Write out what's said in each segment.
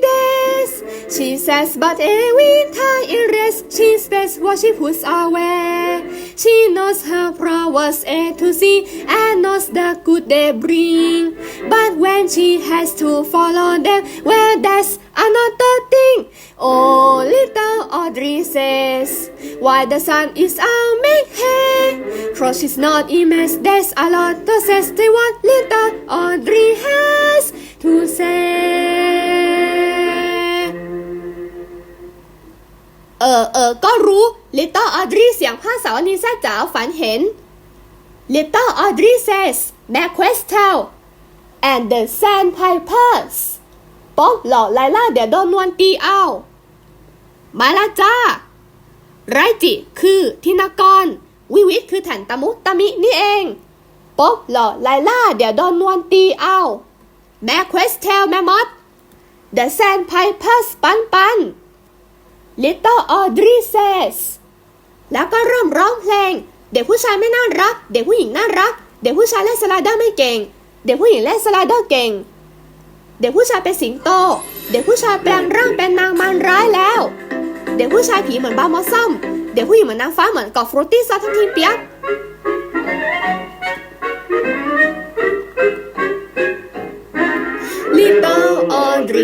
days. She says, but every time it rains, she spends what she puts away. She knows her flowers A to Z and knows the good they bring. But when she has to follow them, well, that's another thing. Oh, little Audrey says, why the sun is out make hay? Cause she's not immense, there's a lot to say. What little Audrey has to say. เออเออก็รู้ Little Audrey เสียงผ้าสาวนีซ่จ๋าฝันเห็น Little Audrey says Marquess tell and the sandpipers ป๊อกหล่อไลล่าเดี๋ยวโดนนวลตีเอา มาละจ้า ไรจิคือทินากร วิวิทคือแผ่นตะมุตะมินี่เอง ป๊อกหล่อไลล่าเดี๋ยวโดนนวลตีเอา แม่เควสเทลแม่มด The Sandpipers ปันปัน Little Audrey says แล้วก็เริ่มร้องเพลง เด็กผู้ชายไม่น่ารัก เด็กผู้หญิงน่ารัก เด็กผู้ชายเล่นสไลเดอร์ไม่เก่ง เด็กผู้หญิงเล่นสไลเดอร์เก่ง เด็กผู้ชายเป็นสิงโต เด็กผู้ชายแปลงร่างเป็นนางมารร้ายแล้ว เด็กผู้ชายผีเหมือนบ้ามอสซัมเด็กผู้หญิงเหมือนนางฟ้าเหมือนกอบฟรุตตี้ซอสทั้งทีมเปียก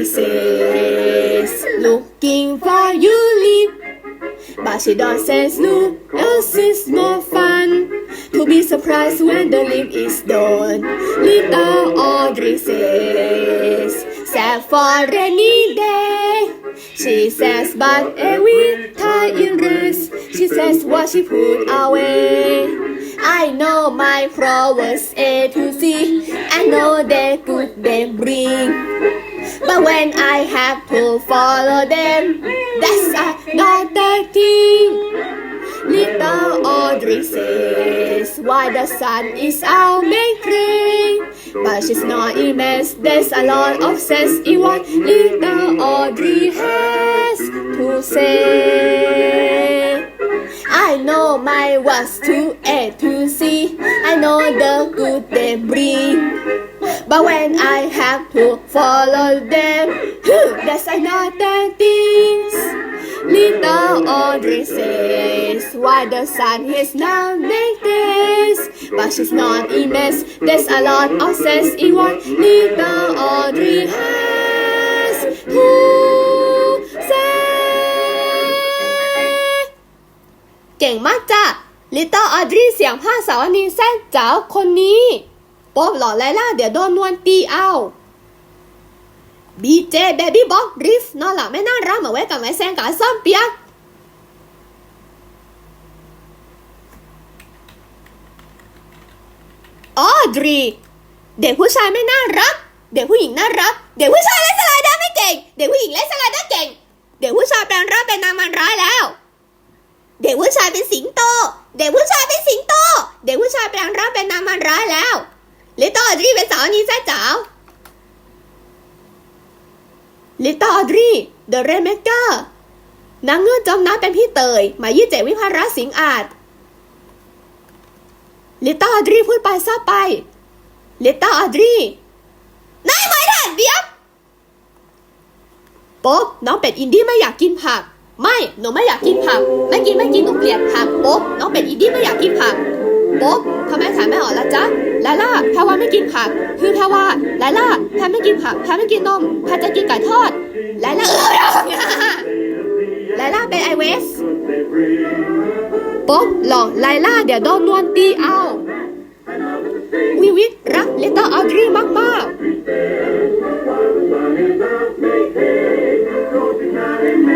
Says, looking for you, leap. But she don't says no, else is more fun. To be surprised when the leap is done. Little Audrey says, sad for rainy day. She says, but every time it rains, she says what she put away. I know my flowers A to. I know the good they bring. But when I have to follow them, that's another thing. Little Audrey says, why the sun is out make rain. But she's not immense, there's a lot of sense in what little Audrey has to say. I know my words to A to Z. I know the good they bring. But when I have to follow them, phew, that's another thing. Little Audrey says, why the sun is now like this? But she's not immense, there's a lot of sense in what little Audrey has to say เก่งมากจ้ะ Little Audrey เสียงผ้าสาวนีแซ่บจ๋าคนนี้ ป๊อบหล่อไลล่าเดี๋ยวโดนนวลตีเอา บีเจเบบี้บ็อกริฟนอนหลับไม่น่ารักเหมือนไว้กับไม้แซงกับซ้อมเปียกออดรี เด็กผู้ชายไม่น่ารัก เด็กผู้หญิงน่ารัก เด็กผู้ชายเล่นสไลเดอร์ไม่เก่ง เด็กผู้หญิงเล่นสไลเดอร์เก่ง เด็กผู้ชายแปลงร่างเป็นนางมันร้ายแล้ว เด็กผู้ชายเป็นสิงโต เด็กผู้ชายเป็นสิงโต เด็กผู้ชายแปลงร่างเป็นนางมันร้ายแล้วลิตเติ้ลอดรีเป็นสาวนี้แซ่จ๋าว ลิตเติ้ลอดรีเดอะเรเมกเกอร์นางเงือกจมน้ำเป็นพี่เตยหมายยี่เจวิภาระสิงอาจลิตเติ้ลอดรีพูดไปซะไปลิตเติ้ลอดรีนายไม่ได้เบียบป๊อบน้องเป็ดอินดี้ไม่อยากกินผัก ไม่หนูไม่อยากกินผัก ไม่กินไม่กินหนูเกลียดผักป๊อบน้องเป็ดอินดี้ไม่อยากกินผักป๊อบทำไมขายไม่ออกละจ๊ะ ลาล่าแพรว่าไม่กินผัก คือแพรว่าลาล่าแพรไม่กินผัก แพรไม่กินนม แพรจะกินไก่ทอดลาล่าลาล่าเป็นไอเวสป๊อบหลอกลาล่าเดี๋ยวโดนนวลตีเอาวิวิทรักเลตเตอร์ออดรีมากๆ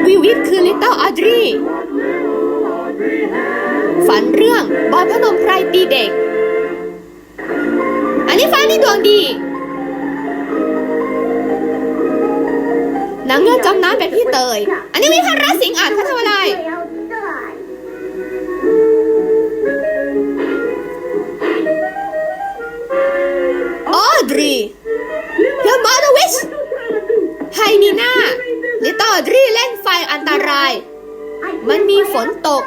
วิวิทคือ Little Audrey ฝันเรื่องบอยพนมไพรตีเด็ก อันนี้ฟ้านี่ดวงดีนางเงือกจมน้ำเป็นพี่เตย อันนี้วิภาระสิงห์อาจเขาทำอะไรออดรีเดอะมาร์ดวิชไฮนีน่าลิตเติ้ลอดรีเล่นไฟอันตราย มันมีฝนตก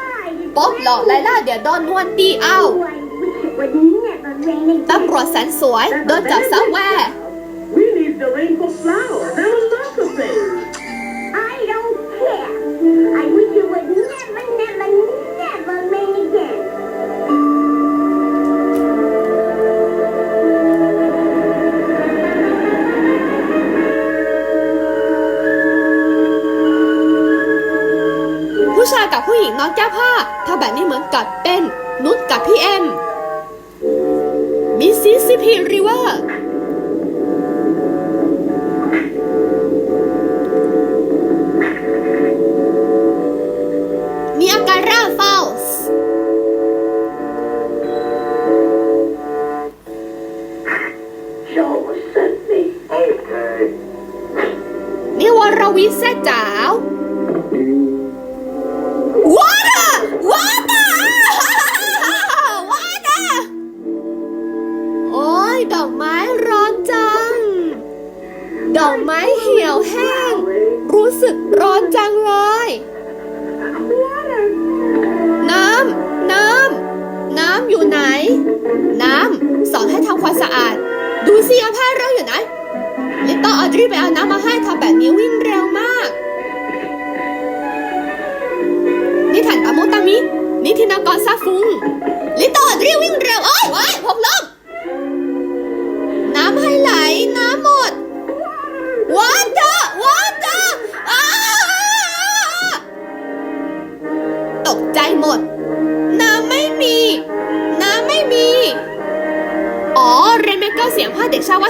ป๊อบหลอกไลล่าเดี๋ยวโดนนวลตีเอาวันนี้เนี่ย ตอนเรียนในตำรวจแสนสวย โดนจับซะแว่ อ อาผ้าเราอยู่ไหนลิตเติ้ลออดรีไปเอาน้ำมาให้ทำแบบนี้วิ่งเร็วมากนี่ถันตามุตามินี่ทีนากรซาฟุง ลิตเติ้ลออดรีวิ่งเร็วโอ้ยโอ้ยผมล้ม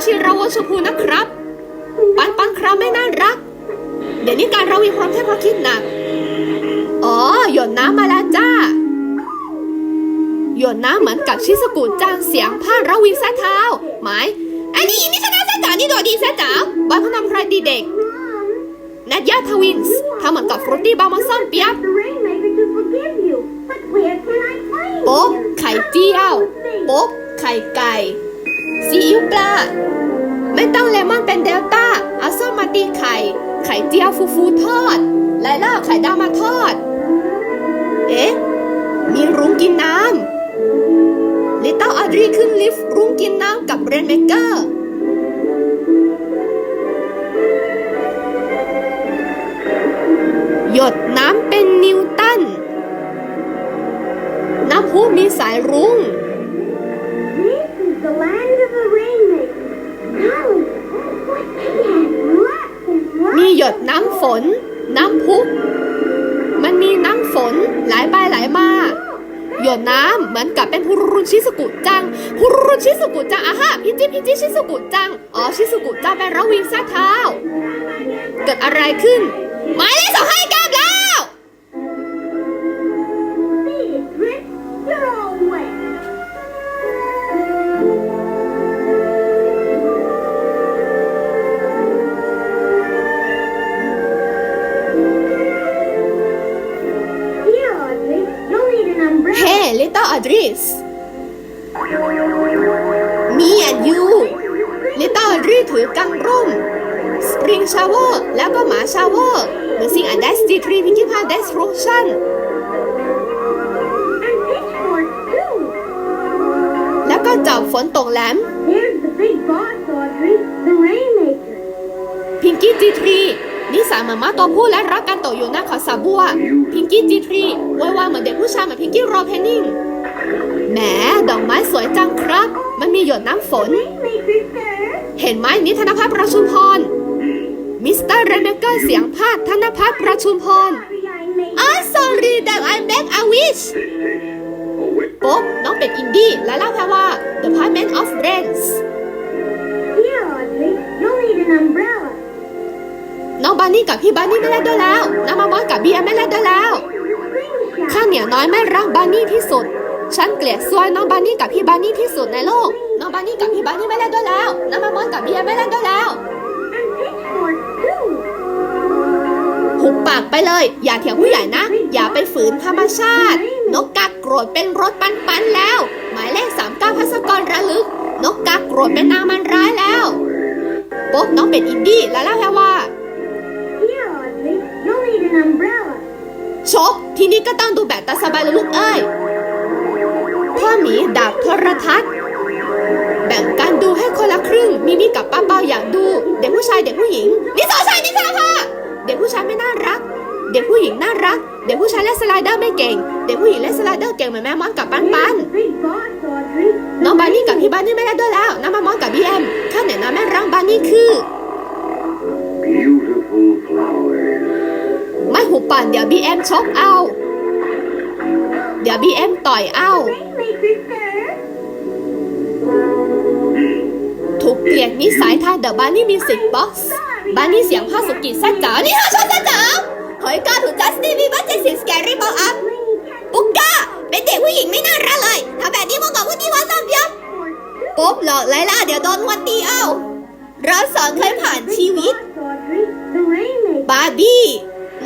ชาววชิราวชมพูนะครับ ปันปันครับไม่น่ารัก เดี๋ยวนี้การเรามีความเท่เพราะคิดหนัก อ๋อ หยดน้ำมาแล้วจ้า หยดน้ำเหมือนกับชิสกุจังเสียงผ้าระวีแซ่เท้า หมาย อันนี้นี่คณะแซ่จ๋านี่ดอดีแซ่จ๋าบอยพนมพรดีเด็กนัดยาทวินส์ทำเหมือนกับฟรุตตี้บามาซ่อนเปียกโป๊บไข่เจียวโป๊บไข่ไก่ ซีอิ๊วปลา ไม่ต้องเลมอนเป็นเดลต้า เอาส้มมาตีไข่ ไข่เจียวฟูฟูทอดไลล่าไข่ดาวมาทอด เอ๊ะ มีรุ้งกินน้ำลิตเติ้ลออดรีขึ้นลิฟต์รุ้งกินน้ำกับเรนเมเกอร์ กุจัง อ๋อ ชิสุกุจังเป็นระวิงซะเท้า เกิดอะไรขึ้น หมายเลขสองให้แก้ Audrey ถือกังร่ม spring shower แล้วก็หมา shower เหมือนสิ่งอัน that's the three pinky pie destruction And pitchforks, too. แล้วก็จับฝนตกแหลม Here's the big boss, Audrey. The rainmaker. พิงกี้จีทรีนิสัยเหมือนม้าตัวผู้และรักกันโตอยู่หน้าเขาสาบัว พิงกี้จีทรีวายวายเหมือนเด็กผู้ชายเหมือนพิงกี้รอเพนนิงแหมดอกไม้สวยจังครับ มันมีหยดน้ำฝน Rainmaker, sir. เห็นไหมนี่ธนพัฒน์ประชุมพร มิสเตอร์เรเนเกอร์เสียงพาดธนพัฒน์ประชุมพร Sorry, I made I'm sorry that I make a wish Oh, wait. ป๊บน้องเป็ดอินดี้และเล่าแพรว่า Department of Friends Here, Audrey. you need an umbrella. น้องบานี่กับพี่บานี่ไม่เล่นด้วยแล้วน้องมามอนกับเบียร์ไม่เล่นด้วยแล้ว ข้าเหนียวน้อยไม่รักบานี่ที่สุด ฉันเกลียดซวยน้องบานี่กับพี่บานี่ที่สุดในโลก น้องบานี่กับพี่บานี่ไม่เล่นด้วยแล้ว น้องมามอนกับเบียร์ไม่เล่นด้วยแล้ว And pitchforks, too. หุบปากไปเลย อย่าเถียงผู้ใหญ่นะ อย่าไปฝืนธรรมชาติ นกกาโกรธเป็นรถปันปันๆแล้ว หมายเลขสามเก้าพัสกรระลึก นกกาโกรธเป็นนางมันร้ายแล้วป๊บน้องเป็ดอินดี้และเล่าแพรว่า Here, Audrey. You'll need an umbrella. ชกทีนี้ก็ต้องดูแบบตาสบายเลยลูกเอ้ยพ่อ หมีดาบโทรทัศน์ แบ่งการดูให้คนละครึ่งซึ่งมิมิกับป้าเป้าอยากดู เด็กผู้ชายเด็กผู้หญิง นิสาชายนิสาค่ะเด็กผู้ชายไม่น่ารัก เด็กผู้หญิงน่ารัก เด็กผู้ชายเล่นสไลเดอร์ไม่เก่ง เด็กผู้หญิงเล่นสไลเดอร์เก่งเหมือนแม่มอนกับปันปัน Big boss, Audrey. น้องบานี่กับพี่บานี่ไม่ได้ด้วยแล้วน้องมามอนกับบีเอ็มข้าแนะนำแม่รังบานี่คือ Beautiful flowers. ไม่หุบปั่นเดี๋ยวบีเอ็มชกเอา เดี๋ยวบีเอ็มต่อยเอา Rainmaker, sir. ถูกเกลียดนิสัยท่าเดอะบานี่มิวสิกบ็อกซ์บานี่เสียงพ่อสุกิซ่าจ๋านี่ฮะชอบซ่าจ๋าเฮ้ยก้าถูกจัสตินบีบอร์เจสินสแกรี่บอลอัพปุ๊กก้าเป็นเด็กผู้หญิงไม่น่ารักเลยทำแบบนี้พวกกับผู้ที่ว่าซ้ำยับปุ๊บหลอกไลล่าเดี๋ยวโดนวันตีเอาเราสอนเคยผ่านชีวิต บาร์บี้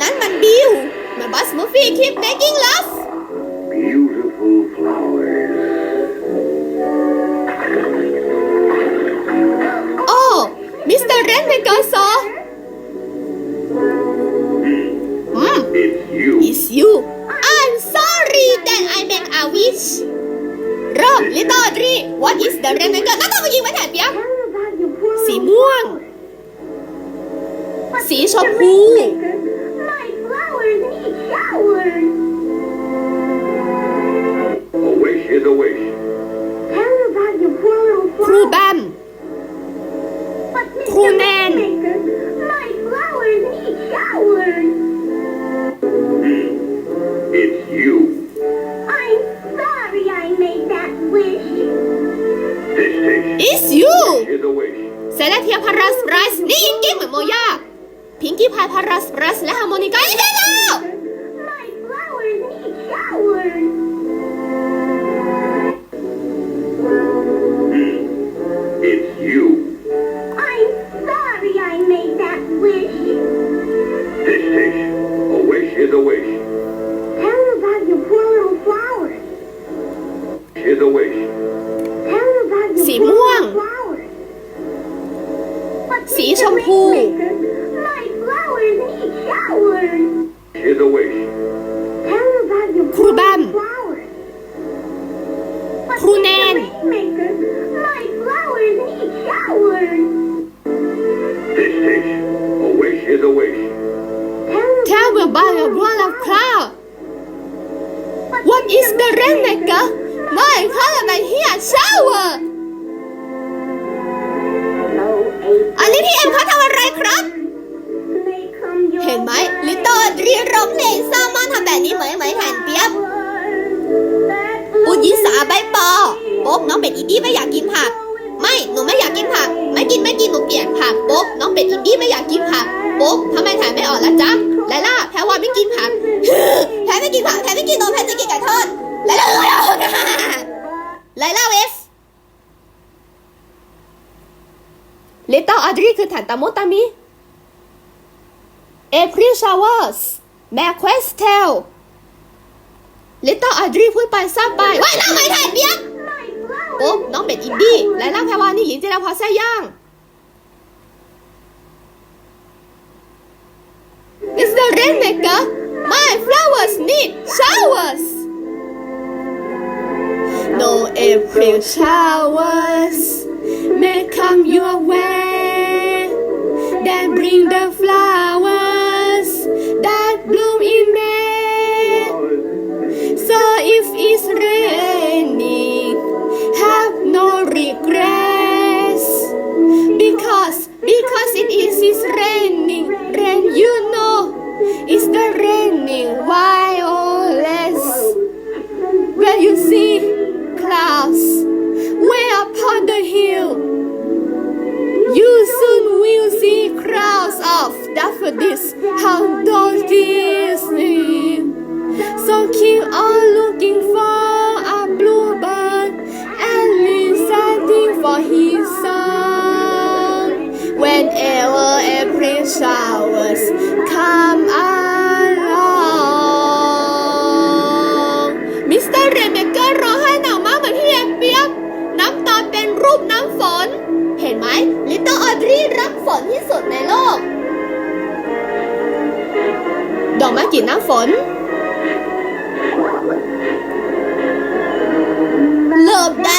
นั้นมันบิวมันบัสมูฟี่คลิป making love Beautiful is a wish. Tell about your poor little flowers. Is a wish. Tell about your สี poor ม่วง little flowers. But สี Mr. ชมพู Rainmaker, My flowers need showers. Is a wish. Tell about your ครู poor แบม little flowers. But ครูแน Mr. น Rainmaker, My flowers need showers. This station. A wish is a wish. Tell me about your wall of cloud But What Mr. is the rainmaker My color my hair shower อันนี้พี่เอ็มเขาทำอะไรครับ เติ้ลรีร้องเพลงแซลมอนทำแบบนี้เหมือนเหมือนแทนเปียบอุยิสาใบปอโป๊บน้องเป็ดอินดี้ไม่อยากกินผัก ไม่หนูไม่อยากกินผัก ไม่กินไม่กินหนูเกลียดผักโป๊บน้องเป็ดอินดี้ไม่อยากกินผักโป๊บทำไมถ่ายไม่ออกละจ๊ะไลล่าแพรว่าไม่กินผักแพรไม่กินผักแพรไม่กินนมแพรจะกินไก่ทอดไลล่าไลล่าเวฟลิตเติ้ลอดรีคือฐานตามุตามิ เอพริลชาวเวอร์สแมคเควสเทลลิตเติ้ลออดรีพูดไปซ้ำไปว่ายน้ำไม่ถ่ายเปียก My flowers ปุ๊บน้องเป็ดอินดี้และล่าแพรวานี่หญิงจิราพรแซ่ย่าง It's the rainmaker My flowers need showers No April showers chị น้ำฝน เลิกได้